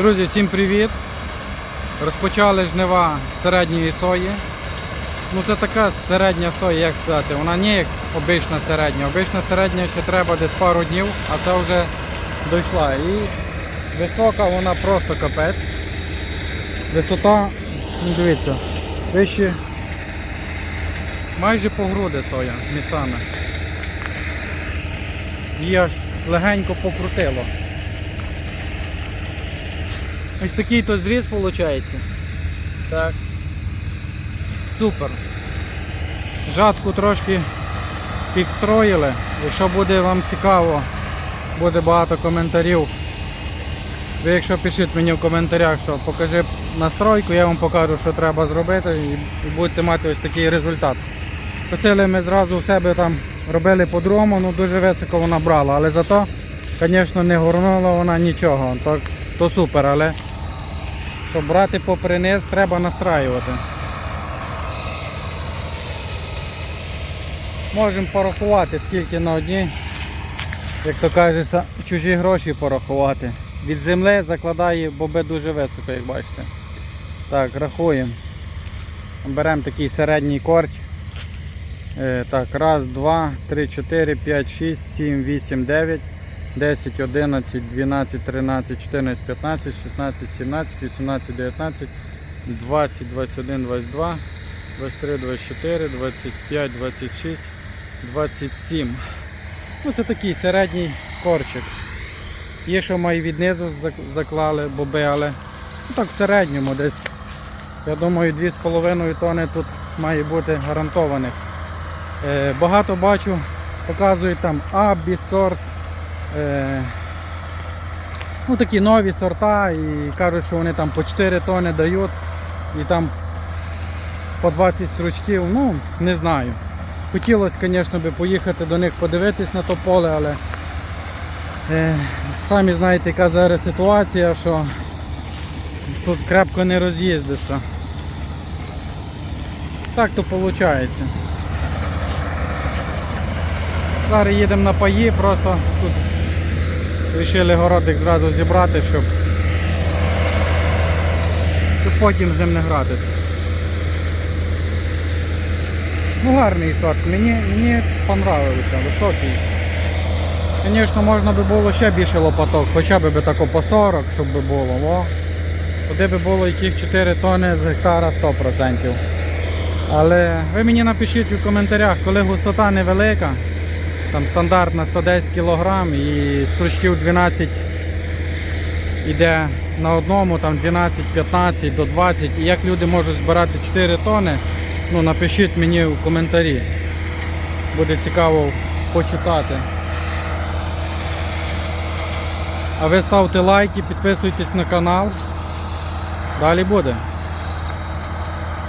Друзі, всім привіт! Розпочали жнива середньої сої. Ну це така середня соя, як сказати, вона не як обична середня. Обична середня ще треба десь пару днів, а це вже дійшла. І висока вона просто капець. Висота, ну дивіться, вище майже по груди соя місами. Її аж легенько покрутило. Ось такий то зріз виходить. Так. Супер. Жатку трошки підстроїли. Якщо буде вам цікаво, буде багато коментарів. Ви якщо пишіть мені в коментарях, що покажи настройку, я вам покажу, що треба зробити і, будете мати ось такий результат. Косили ми зразу у себе там робили по-другому, ну дуже високо вона брала, але зато, звісно, не горнула вона нічого, то, то супер, але щоб брати попри низ, треба настраювати. Можемо порахувати, скільки на одні, як то кажеться, чужі гроші порахувати. Від землі закладає боби дуже високо, як бачите. Так, рахуємо. Беремо такий середній корч. Е, Так, раз, два, три, чотири, п'ять, шість, сім, вісім, дев'ять, 10, 11, 12, 13, 14, 15, 16, 17, 18, 19, 20, 21, 22, 23, 24, 25, 26, 27. Ну це такий середній корчик. Є, що має від низу заклали боби, але ну, так в середньому десь, я думаю, 2,5 тони тут має бути гарантованих. Е, багато бачу, показують там Абі сорт. Е, ну такі нові сорта і кажуть, що вони там по 4 тони дають і там по 20 стручків, ну не знаю. Хотілося, звісно, би поїхати до них подивитись на то поле, але е, самі знаєте, яка зараз ситуація, що тут крепко не роз'їздишся. Так то виходить. Зараз їдемо на паї, просто тут вирішили городик зразу зібрати, щоб, щоб потім з ним не гратися. Ну гарний сорт, мені, мені понравився, високий. Звісно, можна би було ще більше лопаток, хоча б би тако по 40, щоб би було. О, туди би було яких 4 тони з гектара 100%. Але ви мені напишіть у коментарях, коли густота невелика, там стандартна 110 кг і стручків 12 йде на одному, там 12-15 до 20. І як люди можуть збирати 4 тони, ну напишіть мені у коментарі. Буде цікаво почитати. А ви ставте лайки, підписуйтесь на канал. Далі буде.